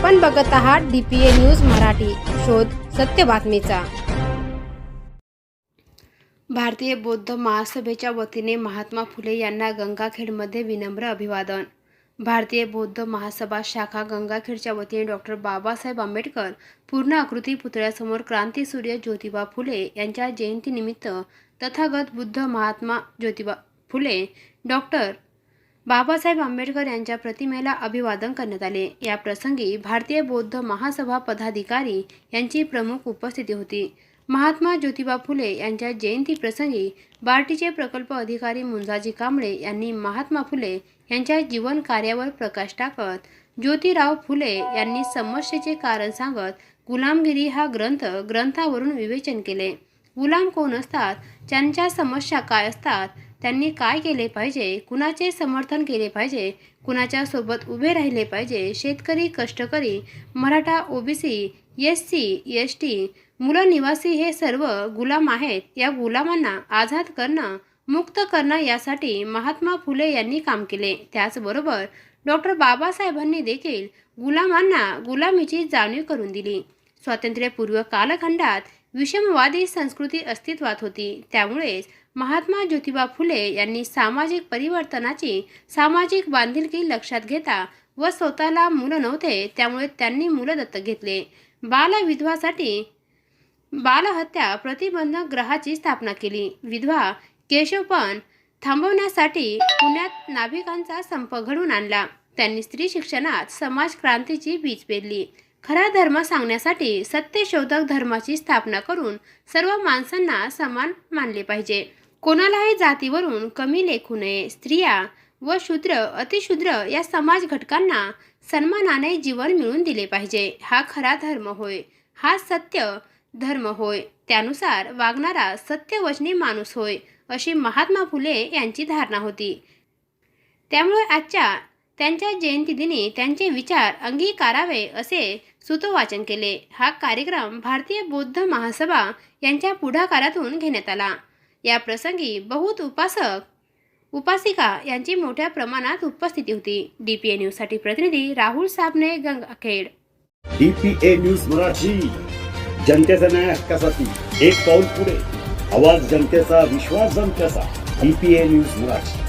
आपण बघत आहात D P A news Marathi. शोध सत्य बातमीचा. भारतीय बौद्ध महासभेच्या वतीने महात्मा फुले यांना गंगाखेडमध्ये विनम्र अभिवादन. भारतीय बौद्ध महासभा शाखा गंगाखेडच्या वतीने डॉक्टर बाबासाहेब आंबेडकर पूर्ण आकृती पुतळ्यासमोर क्रांतीसूर्य ज्योतिबा फुले यांच्या जयंतीनिमित्त तथागत बुद्ध महात्मा ज्योतिबा फुले डॉक्टर बाबासाहेब आंबेडकर यांच्या प्रतिमेला अभिवादन करण्यात आले. या प्रसंगी भारतीय बौद्ध महासभा पदाधिकारी यांची प्रमुख उपस्थिती होती. महात्मा ज्योतिबा फुले यांच्या जयंती प्रसंगी बार्टीचे प्रकल्प अधिकारी मुंजाजी कांबळे यांनी महात्मा फुले यांच्या जीवन कार्यावर प्रकाश टाकत ज्योतिराव फुले यांनी समस्येचे कारण सांगत गुलामगिरी हा ग्रंथ ग्रंथावरून विवेचन केले. गुलाम कोण असतात? त्यांच्या समस्या काय असतात? त्यांनी काय केले पाहिजे? कुणाचे समर्थन केले पाहिजे? कुणाच्या सोबत उभे राहिले पाहिजे? शेतकरी कष्टकरी Maratha OBC S C S T मुलं निवासी हे सर्व गुलाम आहेत. या गुलामांना आझाद करणं मुक्त करणं यासाठी महात्मा फुले यांनी काम केले. त्याचबरोबर डॉक्टर बाबासाहेबांनी देखील गुलामांना गुलामीची जाणीव करून दिली. स्वातंत्र्यपूर्व कालखंडात विषमवादी संस्कृती अस्तित्वात होती. त्यामुळेच महात्मा ज्योतिबा फुले यांनी सामाजिक परिवर्तनाची सामाजिक बांधिलकी लक्षात घेता व स्वतःला मुलं नव्हते त्यामुळे त्यांनी मुलं दत्तक घेतले बालविधवासाठी बालहत्या प्रतिबंधक ग्रहाची स्थापना केली. विधवा केशवपण थांबवण्यासाठी पुण्यात नाभिकांचा संप घडवून आणला. त्यांनी स्त्री शिक्षणात समाज क्रांतीची बीज पेरली. खरा धर्म सांगण्यासाठी सत्यशोधक धर्माची स्थापना करून सर्व माणसांना समान मानले पाहिजे. कोणालाही जातीवरून कमी लेखू नये. स्त्रिया व शूद्र अतिशूद्र या समाज घटकांना सन्मानाने जीवन मिळवून दिले पाहिजे. हा खरा धर्म होय. हा सत्य धर्म होय. त्यानुसार वागणारा सत्यवचनी माणूस होय अशी महात्मा फुले यांची धारणा होती. त्यामुळे आजच्या त्यांच्या जयंतीदिनी त्यांचे विचार अंगीकारावे असे सुतोवाचन केले. हा कार्यक्रम भारतीय बौद्ध महासभा यांच्या पुढाकारातून घेण्यात आला. या प्रसंगी बहुत उपासक उपासिका यांची मोठ्या प्रमाणात उपस्थिती होती. डी पी ए न्यूजसाठी प्रतिनिधी राहुल साबणे गंगाखेड डीपीए न्यूज मराठी. जनतेचा न्याय हक्कासाठी एक पाऊल पुढे. आवाज जनतेचा विश्वास जनतेचा. DPA news Marathi.